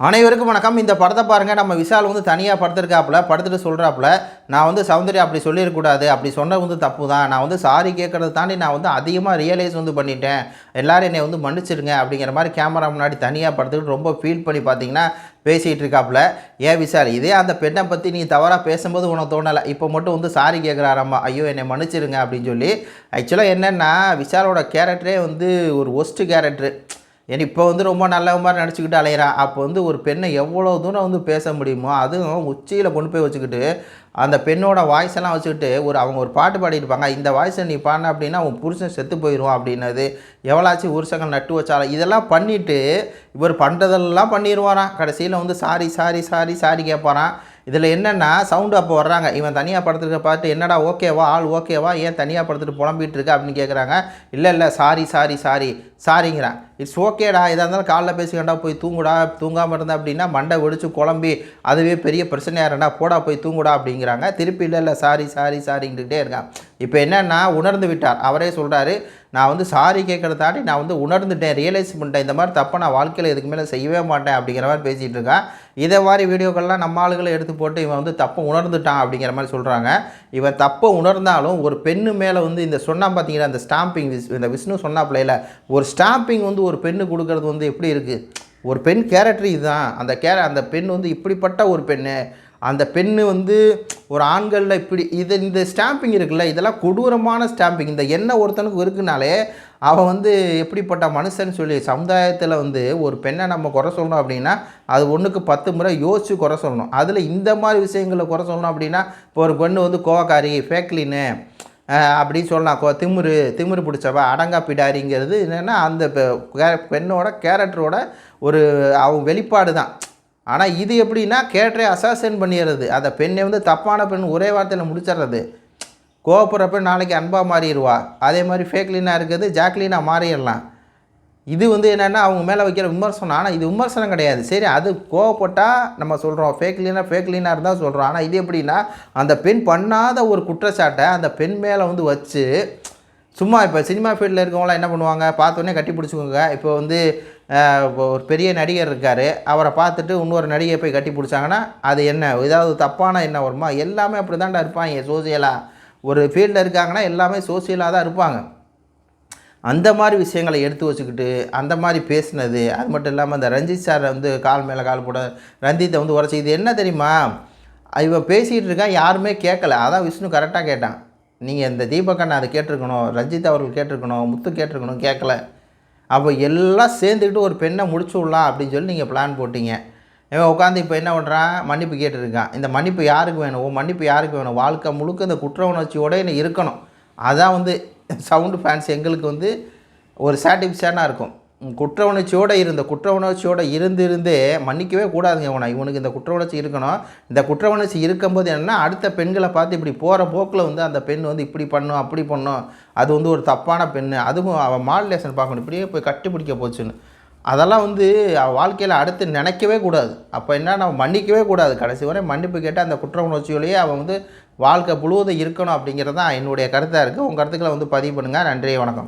அனைவருக்கும் வணக்கம். இந்த படத்தை பாருங்கள் நம்ம விஷால் வந்து தனியாக படுத்திருக்காப்புல படுத்துட்டு சொல்கிறாப்புல நான் வந்து சௌந்தர்யா அப்படி சொல்லிடக்கூடாது அப்படி சொன்னது வந்து தப்பு தான் நான் வந்து சாரி கேட்குறத தாண்டி நான் வந்து அதிகமாக ரியலைஸ் வந்து பண்ணிட்டேன். எல்லோரும் என்னை வந்து மன்னிச்சிருங்க அப்படிங்கிற மாதிரி கேமரா முன்னாடி தனியாக படுத்துக்கிட்டு ரொம்ப ஃபீல் பண்ணி பார்த்தீங்கன்னா பேசிகிட்டு இருக்காப்புல. ஏன் விஷால் இதே அந்த பெண்ணை பற்றி நீ தவறாக பேசும்போது உனக்கு தோணலை. இப்போ மட்டும் வந்து சாரி கேட்குறாராம்மா. ஐயோ என்னை மன்னிச்சிருங்க அப்படின்னு சொல்லி. ஆக்சுவலாக என்னென்னா விஷாலோட கேரக்டரே வந்து ஒரு ஒஸ்ட்டு கேரக்டரு ஏன்னா இப்போ வந்து ரொம்ப நல்ல மாதிரி நடிச்சுக்கிட்டு அலையிறான் அப்போ வந்து ஒரு பெண்ணை எவ்வளோ தூரம் வந்து பேச முடியுமோ அதுவும் உச்சியில் கொண்டு போய் வச்சுக்கிட்டு அந்த பெண்ணோட வாய்ஸ் எல்லாம் வச்சுக்கிட்டு ஒரு அவங்க ஒரு பாட்டு பாடியிருப்பாங்க. இந்த வாய்ஸை நீ பாடின அப்படின்னா உன் புருஷன் செத்து போயிடுவான் அப்படின்னது. எவ்வளாச்சும் உருசங்கள் நட்டு வச்சாலும் இதெல்லாம் பண்ணிவிட்டு இவர் பண்ணுறதெல்லாம் பண்ணிடுவாராம் கடைசியில் வந்து சாரி சாரி சாரி சாரி கேட்பாரான் இதில் என்னென்னா சவுண்டு அப்போ வர்றாங்க. இவன் தனியாக படுத்துருக்க பார்த்து என்னடா ஓகேவா ஆள் ஓகேவா ஏன் தனியாக படுத்துட்டு புலம்பிகிட்டு இருக்க? அப்படின்னு கேட்குறாங்க. இல்லை இல்லை சாரி சாரி சாரி சாரிங்கிறான் இட்ஸ் ஓகேடா இதாக இருந்தாலும் காலைல பேசிக்கண்டா போய் தூங்குடா தூங்காமல் இருந்தா அப்படின்னா மண்டை வெடிச்சு குழம்பி அதுவே பெரிய பிரச்சனையாக இருந்தா போடா போய் தூங்குடா அப்படிங்கிறாங்க. திருப்பி இல்லை இல்லை சாரி சாரி சாரிங்கிட்டே இருக்கான். இப்போ என்னென்னா உணர்ந்து விட்டார். அவரே சொல்கிறாரு நான் வந்து சாரி கேட்குறத தாண்டி நான் வந்து உணர்ந்துட்டேன் ரியலைஸ் பண்ணிட்டேன். இந்த மாதிரி தப்பை நான் வாழ்க்கையில் இதுக்கு மேலே செய்யவே மாட்டேன் அப்படிங்கிற மாதிரி பேசிகிட்டு இருக்கான். இதே மாதிரி வீடியோக்கள்லாம் நம்ம ஆளுகளை எடுத்து போட்டு இவன் வந்து தப்பை உணர்ந்துட்டான் அப்படிங்கிற மாதிரி சொல்கிறாங்க இவன் தப்பை உணர்ந்தாலும் ஒரு பெண்ணு மேலே வந்து இந்த சொன்னால் பார்த்தீங்கன்னா அந்த ஸ்டாம்பிங் இந்த விஷ்ணு சொன்னாப்பிள்ளையில் ஒரு ஸ்டாம்பிங் வந்து ஒரு பெண்ணு கொடுக்கறது வந்து எப்படி இருக்குது ஒரு பெண் கேரக்டர் இதுதான். அந்த கேர அந்த பெண் வந்து இப்படிப்பட்ட ஒரு பெண்ணு. அந்த பெண்ணு வந்து ஒரு ஆண்களில் இப்படி இது இந்த ஸ்டாம்பிங் இருக்குல்ல இதெல்லாம் கொடூரமான ஸ்டாம்பிங் இந்த எண்ணெய் ஒருத்தனுக்கு இருக்குனாலே அவன் வந்து எப்படிப்பட்ட மனுஷன் சொல்லி சமுதாயத்தில் வந்து ஒரு பெண்ணை நம்ம குறை சொல்லணும் அப்படின்னா அது ஒன்றுக்கு பத்து முறை யோசித்து குறை சொல்லணும். அதில் இந்த மாதிரி விஷயங்களை குறை சொல்லணும் அப்படின்னா இப்போ ஒரு பெண்ணு வந்து கோவக்காரி ஃபேக்லின்னு அப்படின்னு சொல்லலாம். கோ திமிரு திமிரு பிடிச்சவ அடங்கா பிடாரிங்கிறது என்னென்னா அந்த பெ- கே- பெண்ணோட கேரக்டரோட ஒரு அவங்க வெளிப்பாடு தான். ஆனால் இது எப்படின்னா கேரக்டரை அசாசன் பண்ணிடுறது. அந்த பெண்ணை வந்து தப்பான பெண் ஒரே வார்த்தையில் முடிச்சிடுறது. கோவப்படுறப்ப நாளைக்கு அன்பாக மாறிடுவா. அதே மாதிரி ஃபேக்லீனாக இருக்கிறது ஜாக்லீனாக மாறிடலாம். இது வந்து என்னென்னா அவங்க மேலே வைக்கிற விமர்சனம். ஆனால் இது விமர்சனம் கிடையாது. சரி அது கோவப்பட்டால் நம்ம சொல்கிறோம் ஃபேக் லீனாக ஃபேக் லீனாக இருந்தால் சொல்கிறோம் ஆனால் இது எப்படின்னா அந்த பெண் பண்ணாத ஒரு குற்றச்சாட்டை அந்த பெண் மேலே வந்து வச்சு சும்மா இப்போ சினிமா ஃபீல்டில் இருக்கவங்களாம் என்ன பண்ணுவாங்க? பார்த்தோன்னே கட்டி பிடிச்சிக்கோங்க. இப்போ வந்து இப்போ ஒரு பெரிய நடிகர் இருக்கார். அவரை பார்த்துட்டு இன்னொரு நடிகை போய் கட்டி பிடிச்சாங்கன்னா அது என்ன? ஏதாவது தப்பான என்ன வருமா? எல்லாமே அப்படி தான்டா இருப்பாங்க சோசியலாக ஒரு ஃபீல்டில் இருக்காங்கன்னா எல்லாமே சோசியலாக தான் இருப்பாங்க. அந்த மாதிரி விஷயங்களை எடுத்து வச்சுக்கிட்டு அந்த மாதிரி பேசினது. அது மட்டும் இல்லாமல் அந்த ரஞ்சித் சார் வந்து கால் மேலே கால் போட ரஞ்சித்தை வந்து உரைச்சி இது என்ன தெரியுமா? இவன் பேசிகிட்டு இருக்கான் யாருமே கேட்கல. அதான் விஷ்ணு கரெக்டாக கேட்டான். நீங்கள் இந்த தீபக்கண்ணை அதை கேட்டிருக்கணும் ரஞ்சித் அவர்கள் கேட்டிருக்கணும் முத்து கேட்டிருக்கணும் கேட்கல. அப்போ எல்லாம் சேர்ந்துக்கிட்டு ஒரு பெண்ணை முடிச்சு விடலாம் அப்படின்னு சொல்லி நீங்கள் பிளான் போட்டீங்க. இவன் உட்காந்து இப்போ என்ன பண்ணுறான் மன்னிப்பு கேட்டிருக்கான். இந்த மன்னிப்பு யாருக்கு வேணும் ஓ மன்னிப்பு யாருக்கு வேணும்? வாழ்க்கை முழுக்க இந்த குற்ற உணர்ச்சியோட இருக்கணும். அதான் வந்து சவுண்டு ஃபேன்ஸ் எங்களுக்கு வந்து ஒரு சாட்டிஸ்ஃபேனாக இருக்கும். குற்ற உணர்ச்சியோடு இருந்த குற்ற உணர்ச்சியோடு இருந்து இருந்தே மன்னிக்கவே கூடாதுங்க இவனை. இவனுக்கு இந்த குற்ற உணர்ச்சி இருக்கணும். இந்த குற்ற உணர்ச்சி இருக்கும்போது என்னென்னா அடுத்த பெண்களை பார்த்து இப்படி போகிற போக்கில் வந்து அந்த பெண் வந்து இப்படி பண்ணும் அப்படி பண்ணும். அது வந்து ஒரு தப்பான பெண் அதுவும் அவன் மாடுலேஷன் பார்க்கணும். இப்படியே போய் கட்டுப்பிடிக்க போச்சுன்னு. அதெல்லாம் வந்து அவள் வாழ்க்கையில் அடுத்து நினைக்கவே கூடாது. அப்போ என்ன நம்ம மன்னிக்கவே கூடாது கடைசி வரை. மன்னிப்பு கேட்டால் அந்த குற்ற உணர்ச்சியோலேயே அவன் வந்து வாழ்க்கை முழுவதும் இருக்கணும் அப்படிங்கிறது தான் என்னுடைய கருத்தாக இருக்குது உங்கள் கருத்துக்களை வந்து பதிவு பண்ணுங்கள் நன்றி வணக்கம்.